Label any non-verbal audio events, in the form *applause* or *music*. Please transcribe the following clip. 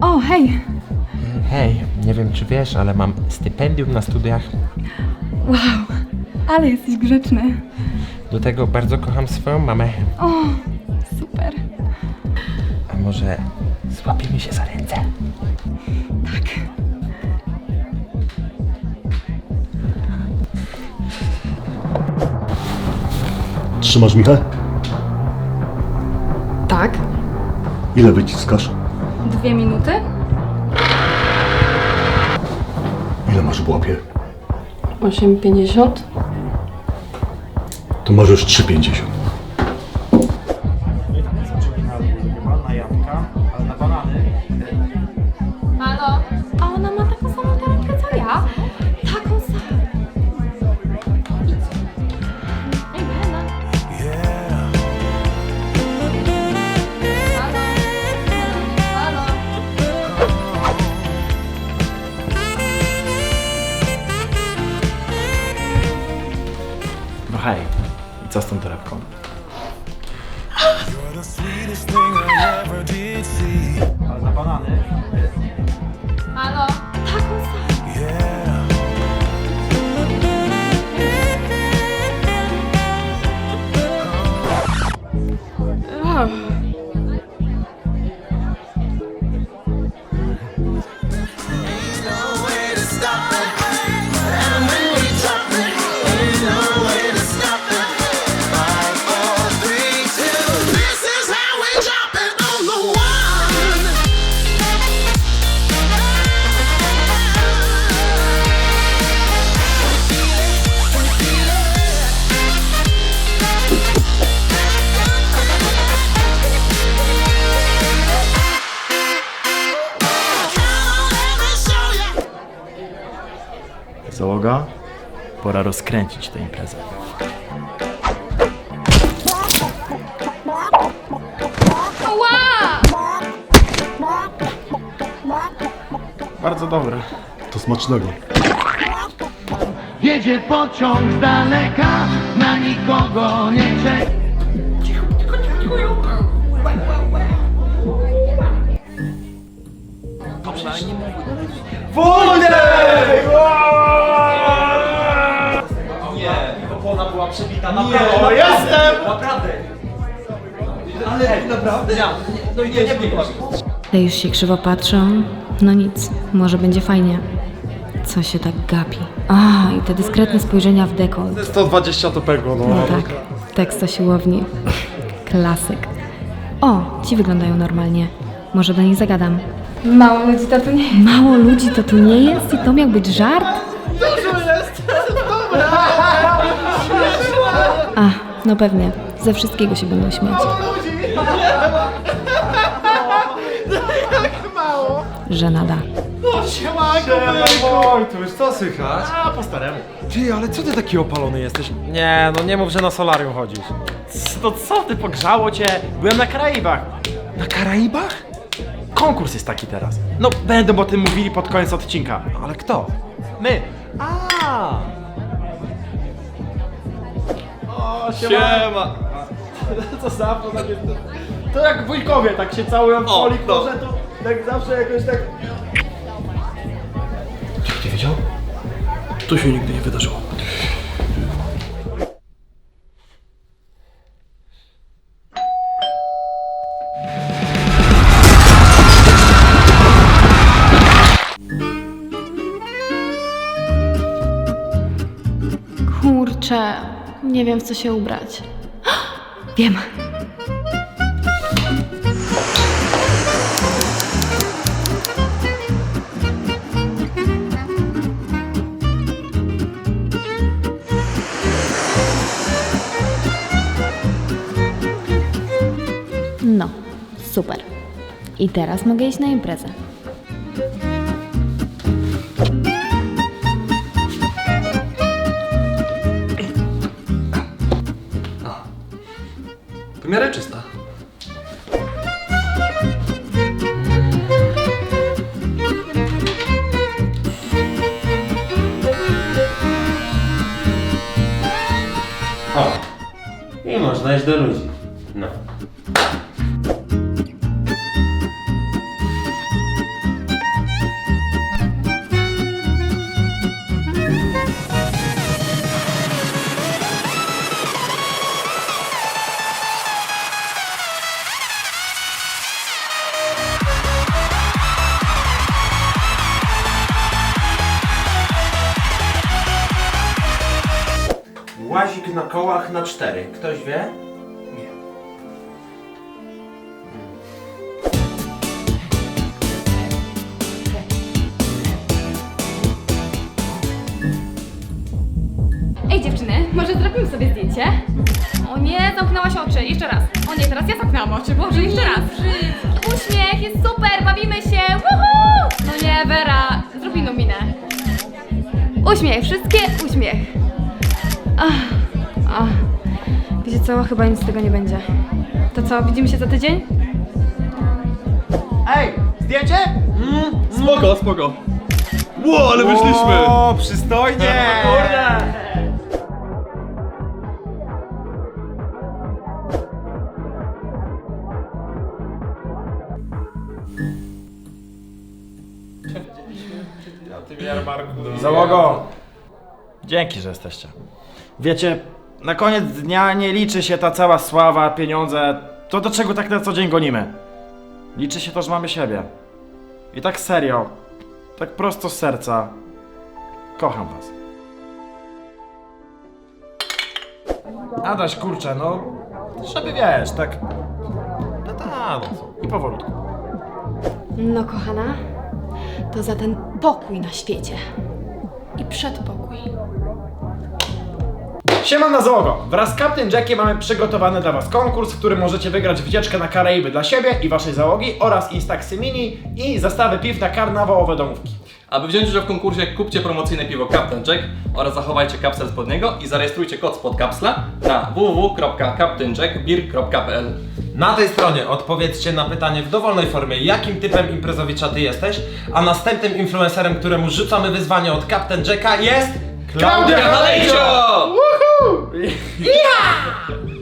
O, hej! Hej, nie wiem czy wiesz, ale mam stypendium na studiach. Wow, ale jesteś grzeczny. Do tego bardzo kocham swoją mamę. O, super. A może złapiemy się za ręce? Tak. Trzymasz Michał? Tak? Ile wyciskasz? Dwie minuty? Ile masz w łapie? 8,50? To możesz 3,50. Hej, i co z tą torebką? Ale na banany. Halo? Załoga? Pora rozkręcić tę imprezę. Bardzo dobre. To smacznego. Jedzie pociąg z daleka, na nikogo nie czeka. Te już się krzywo patrzą. No nic, może będzie fajnie. Co się tak gapi? A, i te dyskretne spojrzenia w dekolt. 120 to no. No tak, tekst o siłowni. *laughs* Klasyk. O, ci wyglądają normalnie. Może do nich zagadam. Mało ludzi to tu nie jest. Mało ludzi to tu nie jest i to miał być żart? No pewnie. Ze wszystkiego się będą śmiać. Żenada. Wojtuś, co słychać? A po staremu. Ty, ale co ty taki opalony jesteś? Nie, no nie mów, że na solarium chodzisz. No co ty, pogrzało cię? Byłem na Karaibach. Na Karaibach? Konkurs jest taki teraz. No będą o tym mówili pod koniec odcinka. Ale kto? My. A! O, siema. *laughs* Co zawsze takie... To jak wujkowie, tak się całują w polikorze, to tak zawsze jakoś tak... Nie wiedział? To się nigdy nie wydarzyło. Kurczę, nie wiem w co się ubrać. *gasps* Wiem. No, super. I teraz mogę iść na imprezę. Miarę czysta. O, i można iść do ludzi. No. Łazik na kołach na cztery. Ktoś wie? Ej dziewczyny, może zrobimy sobie zdjęcie? O nie, zamknęłaś oczy. Jeszcze raz. O nie, teraz ja zamknęłam oczy. Boże, jeszcze raz. Uśmiech, jest super, bawimy się. Woohoo! No nie, Vera, zrób inną minę. Uśmiech, wszystkie uśmiech. Ach, ach. Wiecie co, chyba nic z tego nie będzie. To co, widzimy się za tydzień? Ej, zdjęcie? Spoko, spoko. Ło, ale wyszliśmy! O, przystojnie! Kurde! Załogo! Dzięki, że jesteście. Wiecie, na koniec dnia nie liczy się ta cała sława, pieniądze, to do czego tak na co dzień gonimy. Liczy się to, że mamy siebie. I tak serio, tak prosto z serca, kocham was. Adaś, kurczę, no, żeby wiesz, tak No tak, no i powolutku. No kochana, to za ten pokój na świecie. I przedpokój. Siema na załogo! Wraz z Captain Jackiem mamy przygotowany dla Was konkurs, w którym możecie wygrać wycieczkę na Karaiby dla siebie i Waszej załogi oraz Instaxy Mini i zastawy piw na karnawałowe domówki. Aby wziąć udział w konkursie, kupcie promocyjne piwo Captain Jack oraz zachowajcie kapsel spodniego i zarejestrujcie kod spod kapsla na www.captainjackbeer.pl Na tej stronie odpowiedzcie na pytanie w dowolnej formie, jakim typem imprezowicza ty jesteś, a następnym influencerem, któremu rzucamy wyzwanie od Captain Jacka jest... Klaudia Halejcio!